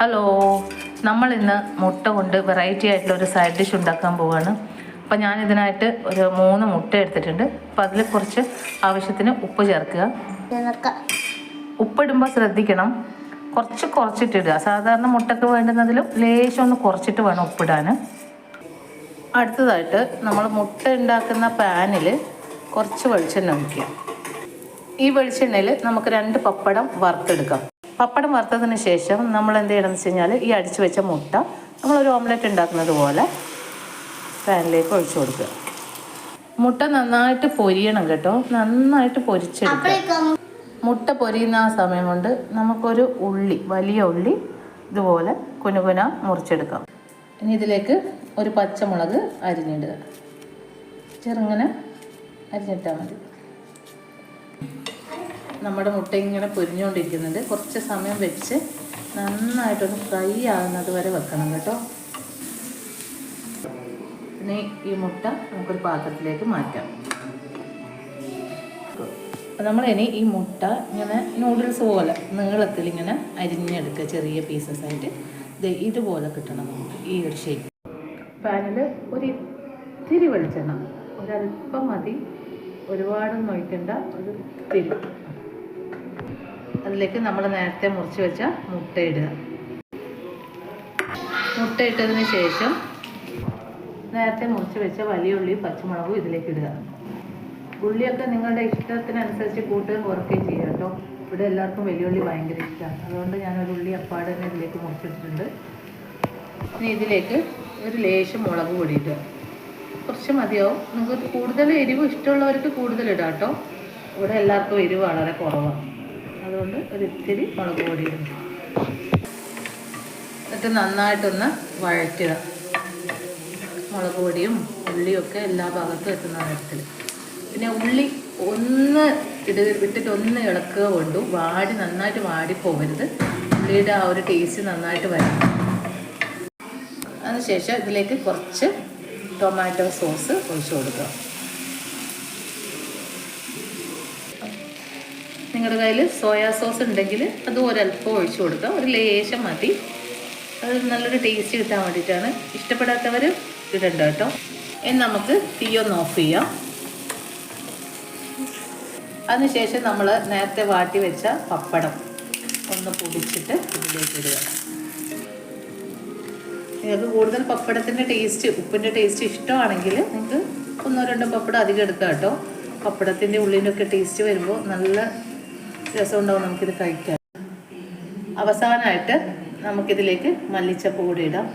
Hello നമ്മൾ ഇന്ന് മുട്ട കൊണ്ട് വെറൈറ്റി ആയിട്ടുള്ള ഒരു സൈഡ് ഡിഷ് ഉണ്ടാക്കാൻ പോവുകയാണ് അപ്പോൾ ഞാൻ ഇതിനായിട്ട് ഒരു മൂന്ന് മുട്ട എടുത്തിട്ടുണ്ട്. അപ്പോൾ അതിൽ കുറച്ച് ആവശ്യത്തിന് ഉപ്പ് ചേർക്കുക. ഉപ്പിടുമ്പോൾ ശ്രദ്ധിക്കണം. കുറച്ച് കുറച്ചിട്ടിടുക. സാധാരണ മുട്ടക്ക് വേണ്ടുന്നതിലും ലേശം ഒന്ന് കുറച്ചിട്ട് വേണം ഉപ്പിടാൻ അടുത്തതായിട്ട് നമ്മൾ മുട്ട ഉണ്ടാക്കുന്ന പാനിൽ കുറച്ച് വെളിച്ചെണ്ണ ഒഴിക്കുക. ഈ വെളിച്ചെണ്ണയിൽ നമുക്ക് രണ്ട് പപ്പടം വറുത്തെടുക്കാം. പപ്പടം വറുത്തതിന് ശേഷം നമ്മൾ എന്ത് ചെയ്യണം എന്ന് വെച്ച് കഴിഞ്ഞാൽ ഈ അടിച്ചു വെച്ച മുട്ട നമ്മളൊരു ഓംലെറ്റ് ഉണ്ടാക്കുന്നത് പോലെ പാനിലേക്ക് ഒഴിച്ചു കൊടുക്കുക. മുട്ട നന്നായിട്ട് പൊരിയണം കേട്ടോ. നന്നായിട്ട് പൊരിച്ചെടുക്കുക. മുട്ട പൊരിയുന്ന ആ സമയം കൊണ്ട് നമുക്കൊരു ഉള്ളി വലിയ ഉള്ളി ഇതുപോലെ കുനുകുന മുറിച്ചെടുക്കാം. ഇനി ഇതിലേക്ക് ഒരു പച്ചമുളക് അരിഞ്ഞിടുക. ചെറുങ്ങനെ അരിഞ്ഞിട്ടാൽ മതി. നമ്മുടെ മുട്ട ഇങ്ങനെ പൊരിഞ്ഞുകൊണ്ടിരിക്കുന്നുണ്ട്. കുറച്ച് സമയം വെച്ച് നന്നായിട്ടൊന്ന് ഫ്രൈ ആകുന്നത് വരെ വെക്കണം കേട്ടോ. ഇനി ഈ മുട്ട നമുക്കൊരു പാത്രത്തിലേക്ക് മാറ്റാം. നമ്മൾ ഇനി ഈ മുട്ട ഇങ്ങനെ നൂഡിൽസ് പോലെ നീളത്തിൽ ഇങ്ങനെ അരിഞ്ഞെടുക്കുക ചെറിയ പീസസ് ആയിട്ട്. ദേ ഇതുപോലെ കിട്ടണം നമുക്ക് ഈ ഒരു ഷേപ്പ് പാനിൽ ഒരു ഇത്തിരി വെളിച്ചെണ്ണ. ഒരല്പം മതി. ഒരുപാടൊന്നും ഒഴിക്കണ്ട. ഒരു ഇത്തിരി. അതിലേക്ക് നമ്മൾ നേരത്തെ മുറിച്ച് വെച്ച മുട്ട ഇടുക. മുട്ട ഇട്ടതിന് ശേഷം നേരത്തെ മുറിച്ച് വെച്ച വലിയ ഉള്ളി പച്ചമുളകും ഇതിലേക്ക് ഇടുക. ഉള്ളിയൊക്കെ നിങ്ങളുടെ ഇഷ്ടത്തിനനുസരിച്ച് കൂട്ടുകയും കുറയ്ക്കുകയും ചെയ്യുക കേട്ടോ. ഇവിടെ എല്ലാവർക്കും വലിയ ഉള്ളി ഭയങ്കര ഇഷ്ടമാണ്. അതുകൊണ്ട് ഞാൻ ഒരു ഉള്ളി അപ്പാട് തന്നെ ഇതിലേക്ക് മുറിച്ചിട്ടിട്ടുണ്ട്. ഇനി ഇതിലേക്ക് ഒരു ലേശം മുളക് പൊടി ഇടുക. കുറച്ച് മതിയാവും. നിങ്ങൾക്ക് കൂടുതൽ എരിവ് ഇഷ്ടമുള്ളവർക്ക് കൂടുതൽ ഇടാം കേട്ടോ. ഇവിടെ എല്ലാവർക്കും എരിവ് വളരെ കുറവാണ്. അതുകൊണ്ട് ഒരിത്തിരി മുളക് പൊടി ഇടും. എന്നിട്ട് നന്നായിട്ടൊന്ന് വഴറ്റുക. മുളക് പൊടിയും ഉള്ളിയും ഒക്കെ എല്ലാ ഭാഗത്തും എത്തുന്ന തരത്തിൽ. പിന്നെ ഉള്ളി ഒന്ന് ഇട ഇട്ടിട്ട് ഒന്ന് ഇളക്കുക കൊണ്ടു വാടി നന്നായിട്ട് വാടി പോകരുത്. ഉള്ളിയുടെ ആ ഒരു ടേസ്റ്റ് നന്നായിട്ട് വരണം. അതിനുശേഷം ഇതിലേക്ക് കുറച്ച് ടൊമാറ്റോ സോസ് ഒഴിച്ചു കൊടുക്കുക. നിങ്ങളുടെ കയ്യിൽ സോയാ സോസ് ഉണ്ടെങ്കിൽ അത് ഒരല്പം ഒഴിച്ചു കൊടുക്കുക. ഒരു ലേശം മതി. അത് നല്ലൊരു ടേസ്റ്റ് കിട്ടാൻ വേണ്ടിയിട്ടാണ്. ഇഷ്ടപ്പെടാത്തവർ ഇടണ്ട കേട്ടോ. ഇനി നമുക്ക് തീ ഒന്ന് ഓഫ് ചെയ്യാം. അതിനുശേഷം നമ്മൾ നേരത്തെ വാട്ടി വെച്ച പപ്പടം ഒന്ന് പൊടിച്ചിട്ട് ഇതിലേക്ക് ഇടുക. നിങ്ങൾക്ക് കൂടുതൽ പപ്പടത്തിന്റെ ടേസ്റ്റ് ഉപ്പിന്റെ ടേസ്റ്റ് ഇഷ്ടമാണെങ്കിൽ നിങ്ങൾക്ക് ഒന്നോ രണ്ടോ പപ്പടം അധികം എടുക്കാം കേട്ടോ. പപ്പടത്തിന്റെ ഉള്ളിന്റെ ടേസ്റ്റ് വരുമ്പോൾ നല്ല രസമുണ്ടാവും നമുക്കിത് കഴിക്കാൻ. അവസാനമായിട്ട് നമുക്കിതിലേക്ക് മല്ലിച്ചപ്പ് കൂടി ഇടാം.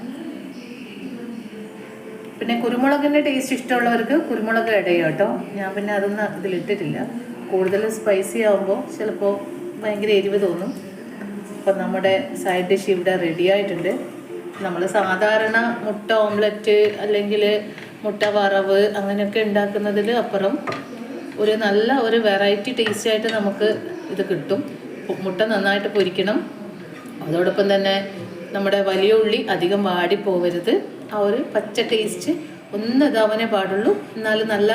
പിന്നെ കുരുമുളകിന്റെ ടേസ്റ്റ് ഇഷ്ടമുള്ളവർക്ക് കുരുമുളക് ഇടയോ കേട്ടോ. ഞാൻ പിന്നെ അതൊന്നും ഇതിലിട്ടിട്ടില്ല കൂടുതൽ സ്പൈസി ആകുമ്പോൾ ചിലപ്പോൾ ഭയങ്കര എരിവ് തോന്നും. അപ്പം നമ്മുടെ സൈഡ് ഡിഷ് ഇവിടെ റെഡി ആയിട്ടുണ്ട്. നമ്മൾ സാധാരണ മുട്ട ഓംലറ്റ് അല്ലെങ്കിൽ മുട്ട വറവ് അങ്ങനെയൊക്കെ ഉണ്ടാക്കുന്നതിൽ അപ്പുറം ഒരു നല്ല ഒരു വെറൈറ്റി ടേസ്റ്റ് ആയിട്ട് നമുക്ക് ഇത് കിട്ടും. മുട്ട നന്നായിട്ട് പൊരിക്കണം. അതോടൊപ്പം തന്നെ നമ്മുടെ വലിയ ഉള്ളി അധികം വാടി പോവരുത് ആ ഒരു പച്ച ടേസ്റ്റ് ഒന്ന് ഇതാവാനേ പാടുള്ളൂ. എന്നാലും നല്ല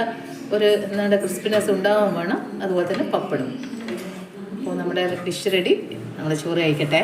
ഒരു എന്താണ് ക്രിസ്പിനെസ് ഉണ്ടാവാൻ വേണം. അതുപോലെ തന്നെ പപ്പടും അപ്പോൾ നമ്മുടെ ഡിഷ് റെഡി നമ്മൾ ചോറ് കഴിക്കട്ടെ.